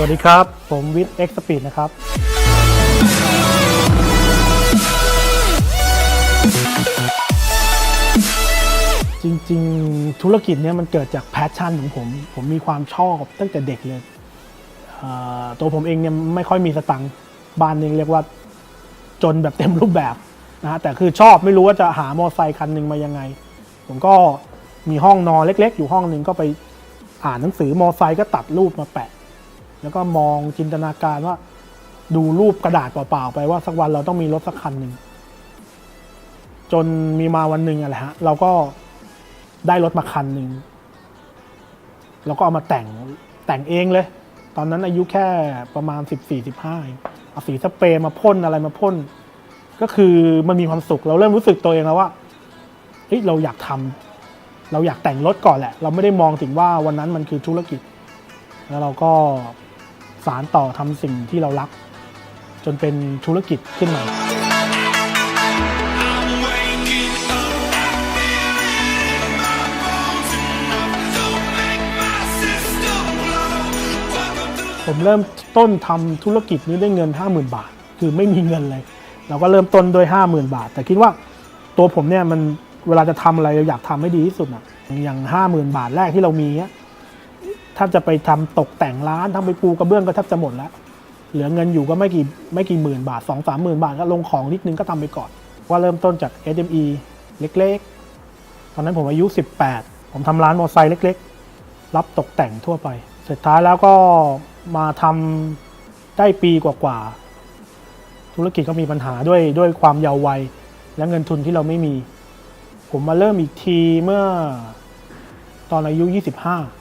สวัสดีครับ ผมวิทย์เอ็กซ์สปีดนะครับ จริงๆ ธุรกิจเนี้ยมันเกิดจากแพชชั่นของผม ผมมีความชอบตั้งแต่เด็กเลยอ่อตัวผมเองเนี่ยไม่ค่อยมีสตังค์บ้านนึงเรียกว่าจนแบบเต็มรูปแบบนะฮะแต่คือชอบไม่รู้ว่าจะหามอเตอร์ไซค์คันหนึ่งมายังไง ผมก็มีห้องนอนเล็ก ๆ อยู่ห้องหนึ่งก็ไปอ่านหนังสือมอเตอร์ไซค์ก็ตัดรูปมาแปะ แล้วก็มองจินตนาการว่า ดูรูปกระดาษเปล่าๆไปว่าสักวันเราต้องมีรถสักคันหนึ่งจนมีมาวันหนึ่งอะไรฮะ เราก็ได้รถมาคันหนึ่งแล้วก็เอามาแต่งแต่งเองเลย ตอนนั้นอายุแค่ประมาณสิบสี่สิบห้าเอาสีสเปรย์มาพ่นอะไรมาพ่น ก็คือมันมีความสุขเราเริ่มรู้สึกตัวเองแล้วว่าเฮ้ยเราอยากทำเราอยากแต่งรถก่อนแหละ เราไม่ได้มองถึงว่าวันนั้นมันคือธุรกิจ แล้วเราก็ สารต่อทำสิ่งที่เรารัก จนเป็นธุรกิจขึ้นมาผมเริ่มต้นทำธุรกิจนี้ด้วยเงิน 50,000 บาท คือไม่มีเงินเลย เราก็เริ่มต้นด้วย 50,000 บาท แต่คิดว่าตัวผมเนี่ยมันเวลาจะทำอะไรเราอยากทำให้ดีที่สุดอะอย่าง 50,000 บาทแรกที่เรามีเนี้ย ถ้าจะไปทำตกแต่งร้านทำไปปูกระเบื้องก็แทบจะหมดแล้ว เหลือเงินอยู่ก็ไม่กี่ไม่กี่หมื่นบาท2 3หมื่นบาทก็ลงของนิดนึงก็ทำไปก่อนว่าเริ่มต้นจาก SME เล็กๆ ตอนนั้นผมอายุ 18 ผมทำร้านมอเตอร์ไซค์เล็ก ๆ รับตกแต่งทั่วไป สุดท้ายแล้วก็มาทำได้ปีกว่าๆ ธุรกิจก็มีปัญหาด้วยด้วยความเยาว์วัย และเงินทุนที่เราไม่มี ผมมาเริ่มอีกทีเมื่อตอนอายุ 25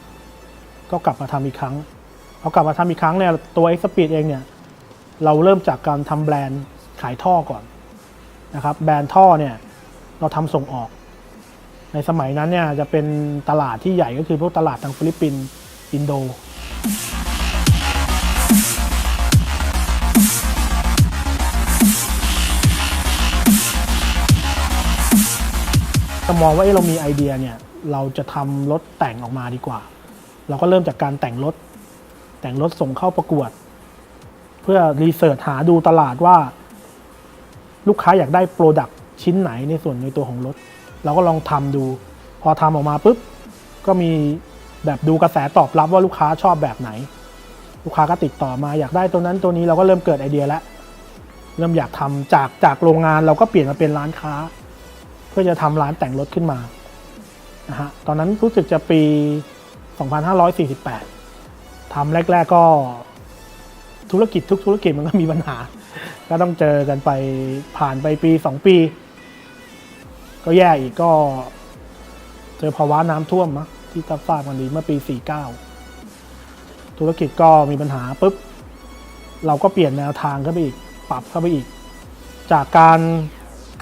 ก็กลับมาทำอีกครั้งพอกลับมาทำอีกครั้งเนี่ยตัว X Speed เองเนี่ยเราเริ่มจากการทำแบรนด์ขายท่อก่อนนะครับแบรนด์ท่อเนี่ยเราทำส่งออก ในสมัยนั้นเนี่ยจะเป็นตลาดที่ใหญ่ก็คือพวกตลาดทางฟิลิปปินส์อินโดจะมองว่าเอ๊ะเรามีไอเดียเนี่ยเราจะทำรถแต่งออกมาดีกว่า เราก็เริ่มจากการแต่งรถ แต่งรถส่งเข้าประกวด เพื่อรีเสิร์ชหาดูตลาดว่า ลูกค้าอยากได้โปรดักชิ้นไหนในส่วนในตัวของรถ เราก็ลองทำดู พอทำออกมาปุ๊บ ก็มีแบบดูกระแสตอบรับว่าลูกค้าชอบแบบไหน ลูกค้าก็ติดต่อมาอยากได้ตัวนั้นตัวนี้เราก็เริ่มเกิดไอเดียแล้วเริ่มอยากทำจากจากโรงงานเราก็เปลี่ยนมาเป็นร้านค้า เพื่อจะทำร้านแต่งรถขึ้นมานะฮะตอนนั้นรู้สึกจะปี 2548ทำแรก ๆก็ธุรกิจทุกธุรกิจมันก็มีปัญหา ก็ต้องเจอกันไปผ่านไปปี 2 ปี ก็แย่อีกก็ เจอภาวะน้ำท่วมมะที่ทับทราบกันดีเมื่อปี 49 ธุรกิจก็มีปัญหาปุ๊บ เราก็เปลี่ยนแนวทางเข้าไปอีก ปรับเข้าไปอีก จากการ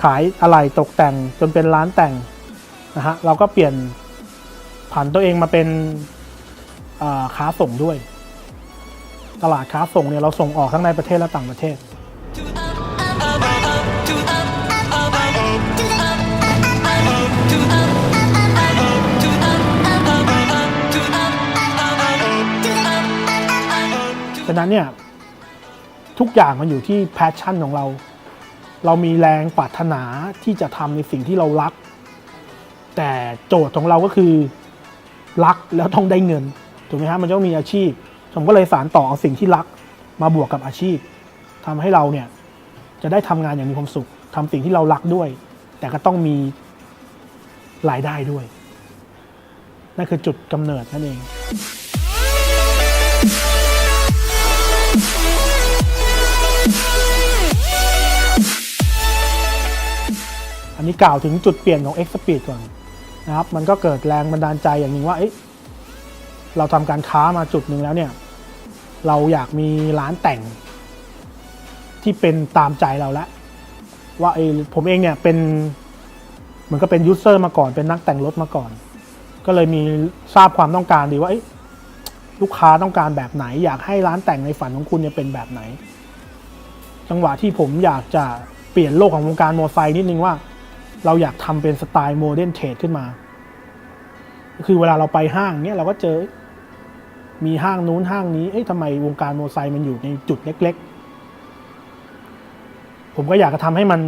ขายอะไหล่ตกแต่งจนเป็นร้านแต่งนะฮะเราก็เปลี่ยน ผันตัวเองมาเป็นค้าส่งด้วย ตลาดค้าส่งเนี่ยเราส่งออกทั้งในประเทศและต่างประเทศ ฉะนั้นเนี่ยทุกอย่างมันอยู่ที่แพชชั่นของเรา เรามีแรงปรารถนาที่จะทำในสิ่งที่เรารัก แต่โจทย์ของเราก็คือ รักแล้วต้องได้เงินถูกไหมฮะมันต้องมีอาชีพ ผมก็เลยสารต่อเอาสิ่งที่รักมาบวกกับอาชีพทำให้เราเนี่ยจะได้ทำงานอย่างมีความสุขทำสิ่งที่เรารักด้วย แต่ก็ต้องมีรายได้ด้วย นั่นคือจุดกำเนิดนั่นเองอันนี้กล่าวถึงจุดเปลี่ยนของ X Speed ก่อน นะครับมันก็เกิดแรงบันดาลใจอย่างหนึ่งว่าเอเราทำการค้ามาจุดหนึ่งแล้วเนี่ยเราอยากมีร้านแต่งที่เป็นตามใจเราแล้วว่าเอผมเองเนี่ยเป็นเหมือนก็เป็นยูเซอร์มาก่อนเป็นนักแต่งรถมาก่อน ก็เลยมีทราบความต้องการดีว่าลูกค้าต้องการแบบไหน อยากให้ร้านแต่งในฝันของคุณเนี่ยเป็นแบบไหน จังหวะที่ผมอยากจะเปลี่ยนโลกของวงการมอเตอร์ไซค์นิดนึงว่า เราอยากทำเป็นสไตล์โมเดิร์นเทรดขึ้นมา คือเวลาเราไปห้างเนี้ยเราก็เจอ มีห้างนู้นห้างนี้ เอ๊ะทำไมวงการโมไซค์มันอยู่ในจุดเล็ก ๆ ผมก็อยากจะทำให้มัน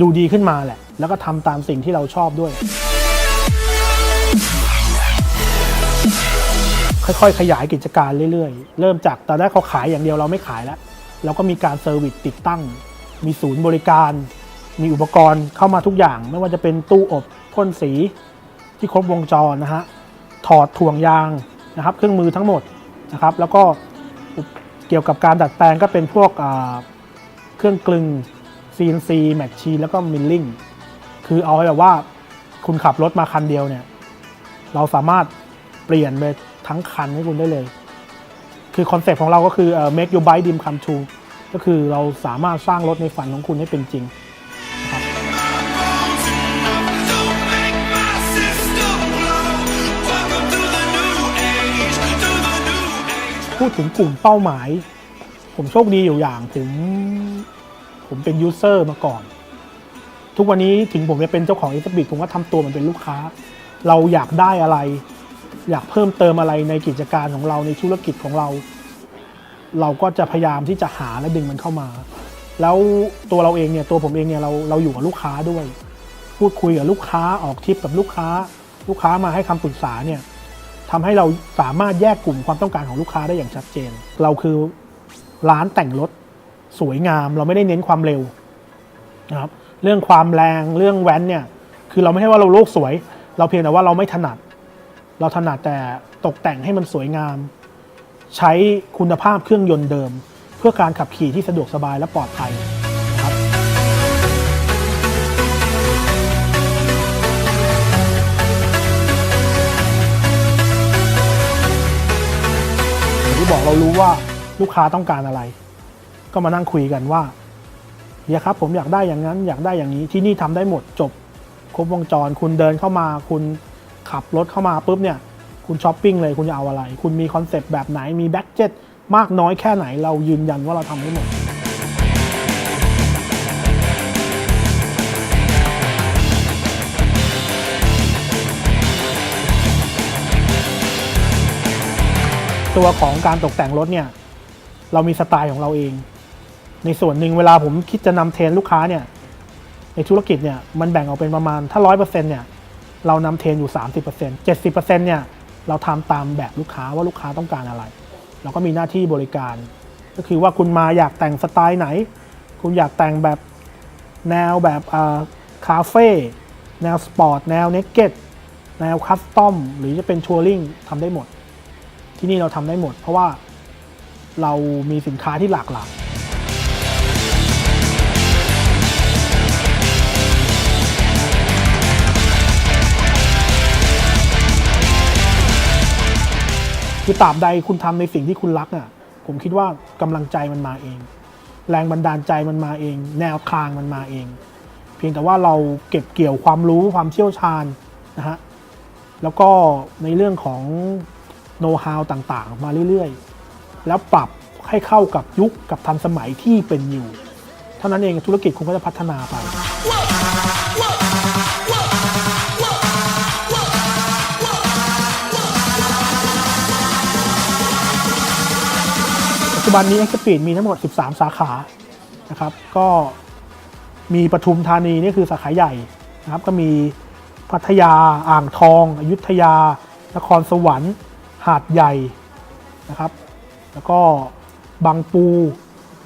ดูดีขึ้นมาแหละ แล้วก็ทำตามสิ่งที่เราชอบด้วย ค่อยๆ ขยายกิจการเรื่อยๆ เริ่มจากตอนแรกเขาขายอย่างเดียวเราไม่ขายแล้ว เราก็มีการเซอร์วิสติดตั้ง มีศูนย์บริการ มีอุปกรณ์เข้ามาทุกอย่าง ไม่ว่าจะเป็นตู้อบพ่นสีที่ครบวงจรนะฮะถอดถ่วงยางนะครับ เครื่องมือทั้งหมดนะครับ แล้วก็เกี่ยวกับการดัดแปลงก็เป็นพวกเครื่องกลึง CNC แมชชีแล้วก็มิลลิ่งคือเอาไว้แบบว่าคุณขับรถมาคันเดียวเนี่ย เราสามารถเปลี่ยนไปทั้งคันให้คุณได้เลย คือคอนเซ็ปต์ของเราก็คือ make your bike dream come true ก็คือเราสามารถสร้างรถในฝันของคุณให้เป็นจริง พูดถึงกลุ่มเป้าหมาย ผมโชคดีอยู่อย่างผมผมเป็นยูเซอร์มาก่อน ทุกวันนี้ถึงผมจะเป็นเจ้าของอิสบิทผมก็ทำตัวมันเป็นลูกค้า เราอยากได้อะไร อยากเพิ่มเติมอะไรในกิจการของเราในธุรกิจของเรา เราก็จะพยายามที่จะหาและดึงมันเข้ามา แล้วตัวเราเองเนี่ยตัวผมเองเนี่ยเราเราอยู่กับลูกค้าด้วย พูดคุยกับลูกค้าออกทริปกับลูกค้า ลูกค้ามาให้คำปรึกษาเนี่ย ทำให้เราสามารถแยกกลุ่มความต้องการของลูกค้าได้อย่างชัดเจน เราคือร้านแต่งรถสวยงาม เราไม่ได้เน้นความเร็วนะครับเรื่องความแรงเรื่องแว้นเนี่ยคือเราไม่ใช่ว่าเราโลกสวย เราเพียงแต่ว่าเราไม่ถนัด เราถนัดแต่ตกแต่งให้มันสวยงาม ใช้คุณภาพเครื่องยนต์เดิม เพื่อการขับขี่ที่สะดวกสบายและปลอดภัย บอกเรารู้ว่าลูกค้าต้องการอะไร ก็มานั่งคุยกันว่าเฮียครับผมอยากได้อย่างนั้นอยากได้อย่างนี้ที่นี่ทำได้หมดจบครบวงจร คุณเดินเข้ามา คุณขับรถเข้ามาปุ๊บเนี่ย คุณช้อปปิ้งเลยคุณจะเอาอะไร คุณมีคอนเซปต์แบบไหนมีแบ็กเจ็ตมากน้อยแค่ไหนเรายืนยันว่าเราทำได้หมด ตัวของการตกแต่งรถเนี่ย เรามีสไตล์ของเราเอง ในส่วนหนึ่งเวลาผมคิดจะนำเทรนลูกค้าเนี่ย ในธุรกิจเนี่ยมันแบ่งออกเป็นประมาณถ้าร้อยเปอร์เซ็นต์เนี่ย เรานำเทรนอยู่สามสิบเปอร์เซ็นต์เจ็ดสิบเปอร์เซ็นต์เนี่ยเราทำตามแบบลูกค้าว่าลูกค้าต้องการอะไร เราก็มีหน้าที่บริการ ก็คือว่าคุณมาอยากแต่งสไตล์ไหน คุณอยากแต่งแบบแนวแบบคาเฟ่แนวสปอร์ตแนวเนกเก็ตแนวคัสตอมหรือจะเป็นทัวริงทำได้หมด ที่นี่เราทำได้หมด เพราะว่าเรามีสินค้าที่หลากหลายคือตราบใดคุณทำในสิ่งที่คุณรักอะผมคิดว่ากำลังใจมันมาเอง แรงบันดาลใจมันมาเอง แนวทางมันมาเอง เพียงแต่ว่าเราเก็บเกี่ยวความรู้ความเชี่ยวชาญนะฮะแล้วก็ในเรื่องของ โน้ตฮาวต่างๆ มาเรื่อยๆ แล้วปรับให้เข้ากับยุคกับทันสมัยที่เป็นอยู่ เท่านั้นเองธุรกิจคุณก็จะพัฒนาไป ปัจจุบันนี้ x p e e d มีทั้งหมด 13 สาขานะครับ ก็มีปทุมธานีนี่คือสาขาใหญ่นะครับ ก็มีพัทยาอ่างทอง อยุธยา นครสวรรค์ หาดใหญ่นะครับ แล้วก็บางปู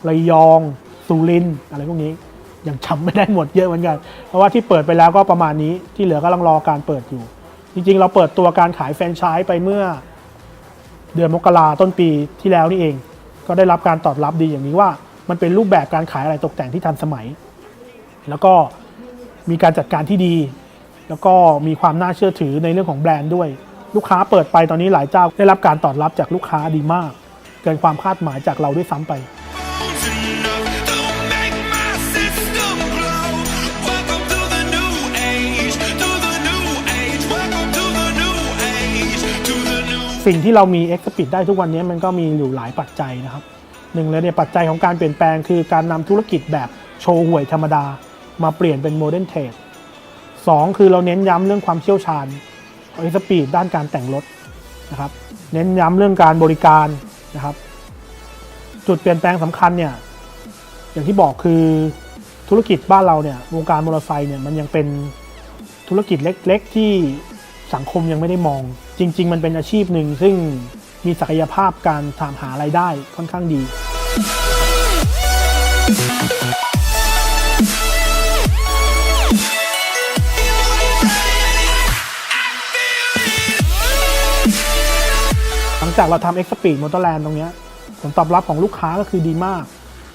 ระยองสุรินอะไรพวกนี้ยังจำไม่ได้หมดเยอะเหมือนกัน เพราะว่าที่เปิดไปแล้วก็ประมาณนี้ที่เหลือก็ลังรอการเปิดอยู่ จริงๆ เราเปิดตัวการขายแฟรนไชส์ไปเมื่อ เดือนมกราต้นปีที่แล้วนี่เอง ก็ได้รับการตอบรับดีอย่างนี้ว่า มันเป็นรูปแบบการขายอะไรตกแต่งที่ทันสมัย แล้วก็มีการจัดการที่ดี แล้วก็มีความน่าเชื่อถือในเรื่องของแบรนด์ด้วย ลูกค้าเปิดไปตอนนี้หลายเจ้าได้รับการตอบรับจากลูกค้าดีมาก เกินความคาดหมายจากเราด้วยซ้ำไปสิ่งที่เรามี e x p e e d ได้ทุกวันนี้มันก็มีอยู่หลายปัจจัยนะครับหนึ่งเลยเนี่ยปัจจัยของการเปลี่ยนแปลงคือการนำธุรกิจแบบโชว์หวยธรรมดา มาเปลี่ยนเป็นโมเดิร์นเทรดสองคือเราเน้นย้ำเรื่องความเชี่ยวชาญ e x p e e d ด้านการแต่งรถนะครับ เน้นย้ำเรื่องการบริการนะครับ จุดเปลี่ยนแปลงสำคัญเนี่ย อย่างที่บอกคือธุรกิจบ้านเราเนี่ยวงการมอเตอร์ไซค์เนี่ยมันยังเป็นธุรกิจเล็ก ๆ ที่สังคมยังไม่ได้มอง จริง ๆ มันเป็นอาชีพหนึ่งซึ่งมีศักยภาพการทำหารายได้ค่อนข้างดี หลังจากเราทำ X Speed Motorland ตรงนี้ผลตอบรับของลูกค้าก็คือดีมาก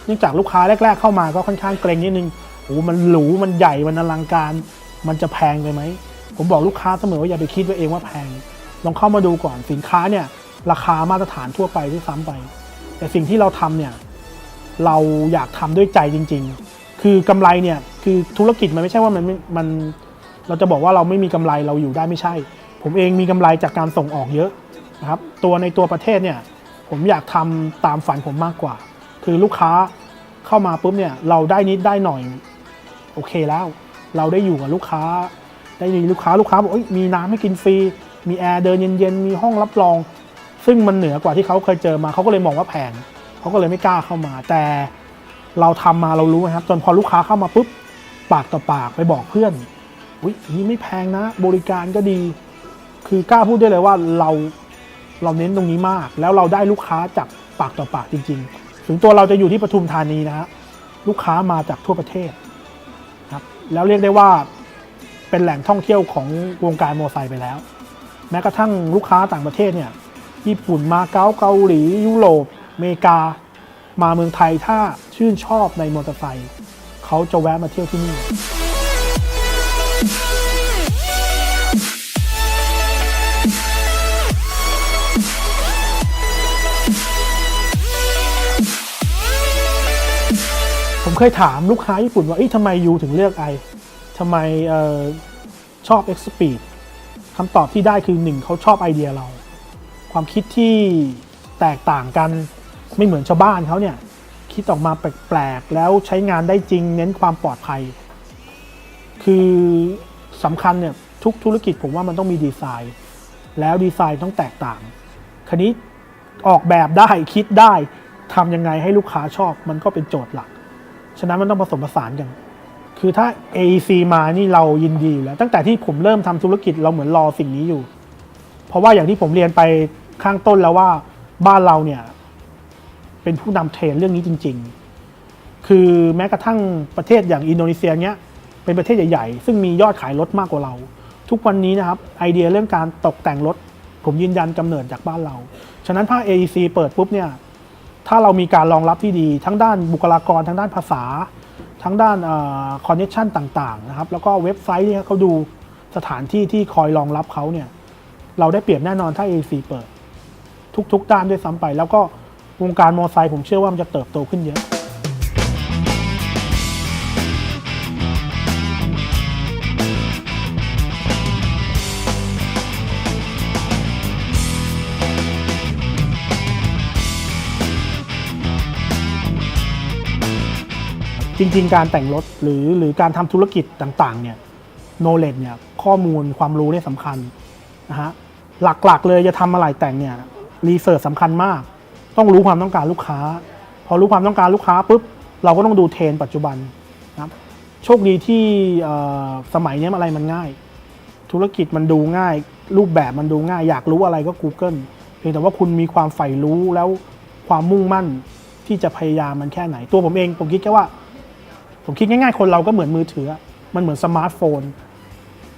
เนื่องจากลูกค้าแรก ๆ เข้ามาก็ค่อนข้างเกรงนิดนึงโอ้มันหรูมันใหญ่มันอลังการ มันจะแพงไปไหม ผมบอกลูกค้าเสมอว่าอย่าไปคิดไว้เองว่าแพง ลองเข้ามาดูก่อนสินค้าเนี่ย ราคามาตรฐานทั่วไปที่ซ้ำไป แต่สิ่งที่เราทำเนี่ย เราอยากทำด้วยใจจริง ๆ คือกำไรเนี่ยคือธุรกิจมันไม่ใช่ว่ามันม่มันเราจะบอกว่าเราไม่มีกำไรเราอยู่ได้ไม่ใช่ ผมเองมีกำไรจากการส่งออกเยอะ นะครับตัวในตัวประเทศเนี่ยผมอยากทำตามฝันผมมากกว่า คือลูกค้าเข้ามาปุ๊บเนี่ยเราได้นิดได้หน่อยโอเคแล้ว เราได้อยู่กับลูกค้า ได้มีลูกค้าลูกค้าบอกอ้ยมีน้ำให้กินฟรีมีแอร์เดินเย็นๆมีห้องรับรอง ซึ่งมันเหนือกว่าที่เขาเคยเจอมาเขาก็เลยมองว่าแพงเขาก็เลยไม่กล้าเข้ามา แต่เราทำมาเรารู้นะครับ จนพอลูกค้าเข้ามาปุ๊บปากต่อปากไปบอกเพื่อนอุ้ยนี่ไม่แพงนะ บริการก็ดี คือกล้าพูดได้เลยว่าเรา เราเน้นตรงนี้มาก แล้วเราได้ลูกค้าจากปากต่อปากจริง ๆ ถึงตัวเราจะอยู่ที่ปทุมธานีนะฮะลูกค้ามาจากทั่วประเทศครับแล้วเรียกได้ว่าเป็นแหล่งท่องเที่ยวของวงการมอเตอร์ไซค์ไปแล้ว แม้กระทั่งลูกค้าต่างประเทศเนี่ยญี่ปุ่นมาเก๊าเกาหลี ยุโรปอเมริกา มาเมืองไทยถ้าชื่นชอบในมอเตอร์ไซค์เขาจะแวะมาเที่ยวที่นี่ เคยถามลูกค้าญี่ปุ่นว่าทำไมยูถึงเลือกไอทำไมออชอบ X Speed คำตอบที่ได้คือหนึ่งเขาชอบไอเดียเรา ความคิดที่แตกต่างกันไม่เหมือนชาวบ้านเขาเนี่ย คิดออกมาแปลกๆ แล้วใช้งานได้จริงเน้นความปลอดภัย คือสำคัญเนี่ยทุกธุรกิจผมว่ามันต้องมีดีไซน์ แล้วดีไซน์ต้องแตกต่างคันนี้ออกแบบได้คิดได้ทำยังไงให้ลูกค้าชอบมันก็เป็นโจทย์หลัก ฉะนั้นมันต้องผสมผสานกัน คือถ้า AEC มานี่เรายินดีอยู่แล้ว ตั้งแต่ที่ผมเริ่มทำธุรกิจเราเหมือนรอสิ่งนี้อยู่ เพราะว่าอย่างที่ผมเรียนไปข้างต้นแล้วว่าบ้านเราเนี่ย เป็นผู้นำเทรนด์เรื่องนี้จริง ๆ คือแม้กระทั่งประเทศอย่างอินโดนีเซียเนี้ยเป็นประเทศใหญ่ๆ ซึ่งมียอดขายรถมากกว่าเรา ทุกวันนี้นะครับไอเดียเรื่องการตกแต่งรถ ผมยืนยันกำเนิดจากบ้านเรา ฉะนั้นถ้า AEC เปิดปุ๊บเนี่ย ถ้าเรามีการรองรับที่ดี ทั้งด้านบุคลากร ทั้งด้านภาษา ทั้งด้านคอนเนคชันต่างๆนะครับแล้วก็เว็บไซต์เนี่ยเขาดูสถานที่ที่คอยรองรับเขาเนี่ยเราได้เปรียบแน่นอนถ้า AC เปิด ทุกๆด้านด้วยซ้ำไป แล้วก็วงการมอเตอร์ไซค์ผมเชื่อว่ามันจะเติบโตขึ้นเยอะ จริง ๆ การแต่งรถหรือหรือการทำธุรกิจต่างๆเนี่ย knowledge เนี่ยข้อมูลความรู้เนี่ยสำคัญนะฮะหลักๆ เลยจะทำอะไรแต่งเนี่ยรีเสิร์ชสำคัญมาก ต้องรู้ความต้องการลูกค้า พอรู้ความต้องการลูกค้าปุ๊บเราก็ต้องดูเทรนด์ปัจจุบันนะครับโชคดีที่สมัยเนี้ยอะไรมันง่าย ธุรกิจมันดูง่าย รูปแบบมันดูง่าย อยากรู้อะไรก็ Google เพียงแต่ว่าคุณมีความใฝ่รู้แล้วความมุ่งมั่นที่จะพยายามมันแค่ไหน ตัวผมเองผมคิดแค่ว่า ผมคิดง่ายๆ คนเราก็เหมือนมือถือ มันเหมือนสมาร์ทโฟน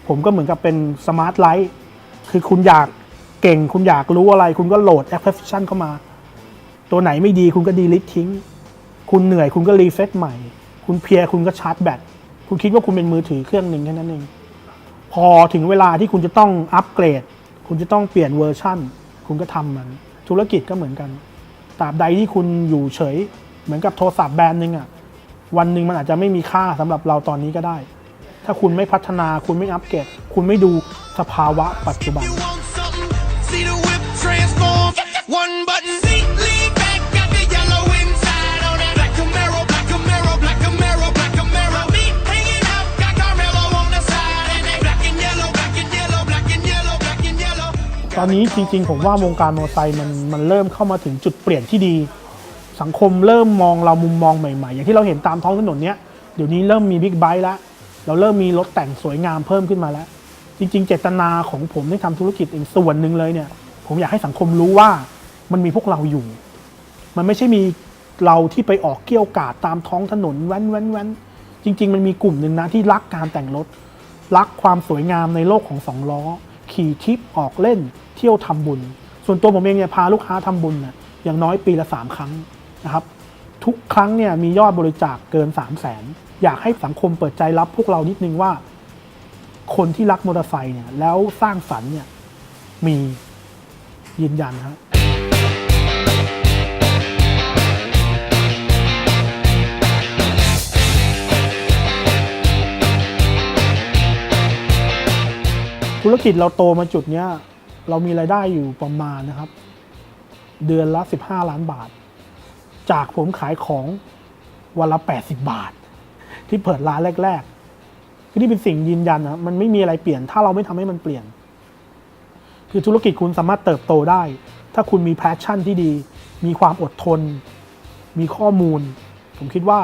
ผมก็เหมือนกับเป็นสมาร์ทไลท์ คือคุณอยากเก่ง คุณอยากรู้อะไร คุณก็โหลดแอปพลิเคชันเข้ามา ตัวไหนไม่ดีคุณก็ดีลิททิ้ง คุณเหนื่อยคุณก็รีเฟซใหม่ คุณเพียคุณก็ชาร์จแบต คุณคิดว่าคุณเป็นมือถือเครื่องหนึ่งแค่นั้นเอง พอถึงเวลาที่คุณจะต้องอัปเกรด คุณจะต้องเปลี่ยนเวอร์ชั่น คุณก็ทำมัน ธุรกิจก็เหมือนกัน ตราบใดที่คุณอยู่เฉย เหมือนกับโทรศัพท์แบรนด์หนึ่งอะ วันหนึ่งมันอาจจะไม่มีค่าสำหรับเราตอนนี้ก็ได้ ถ้าคุณไม่พัฒนาคุณไม่อัปเกรดคุณไม่ดูสภาวะปัจจุบัน You want something? See the whip transform. One button. Seat lean back, got the yellow inside on that. Black Camaro, black Camaro, black Camaro, black Camaro. Me hanging out, got Carmelo on the side, and they black and yellow, black and yellow, black and yellow, black and yellow. ตตอนนี้จริงๆ ผมว่าวงการมอเตอร์ไซค์มันมันเริ่มเข้ามาถึงจุดเปลี่ยนที่ดี สังคมเริ่มมองเรามุมมองใหม่ๆ อย่างที่เราเห็นตามท้องถนนเนี้ยเดี๋ยวนี้เริ่มมีบิ๊กไบค์แล้วเราเริ่มมีรถแต่งสวยงามเพิ่มขึ้นมาแล้ว จริง ๆ เจตนาของผมที่ทำธุรกิจเองส่วนหนึ่งเลยเนี่ย ผมอยากให้สังคมรู้ว่ามันมีพวกเราอยู่ มันไม่ใช่มีเราที่ไปออกเกี่ยวกาดตามท้องถนนแว้นแว้นแว้นจริง ๆ มันมีกลุ่มหนึ่งนะที่รักการแต่งรถ รักความสวยงามในโลกของสองล้อ ขี่ทริปออกเล่น เที่ยวทำบุญ ส่วนตัวผมเองเนี่ยพาลูกค้าทำบุญนะอย่างน้อยปีละสามครั้ง นะครับทุกครั้งเนี่ยมียอดบริจาคเกิน 3 0 0แสนอยากให้สังคมเปิดใจรับพวกเรานิดนึงว่า คนที่รักมอเตอร์ไซค์เนี่ยแล้วสร้างสรรค์เนี่ยมียืนยันครับธุรกิจเราโตมาจุดเนี้ย เรามีรายได้อยู่ประมาณนะครับ เดือนละ 15 ล้านบาท จากผมขายของวันละ 80 บาท ที่เปิดร้านแรกๆคือนี่เป็นสิ่งยืนยันนะมันไม่มีอะไรเปลี่ยน ถ้าเราไม่ทำให้มันเปลี่ยน คือธุรกิจคุณสามารถเติบโตได้ ถ้าคุณมีแพชชั่นที่ดี มีความอดทน มีข้อมูล ผมคิดว่า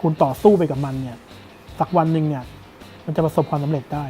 คุณต่อสู้ไปกับมันเนี่ย สักวันหนึ่งเนี่ย มันจะประสบความสำเร็จได้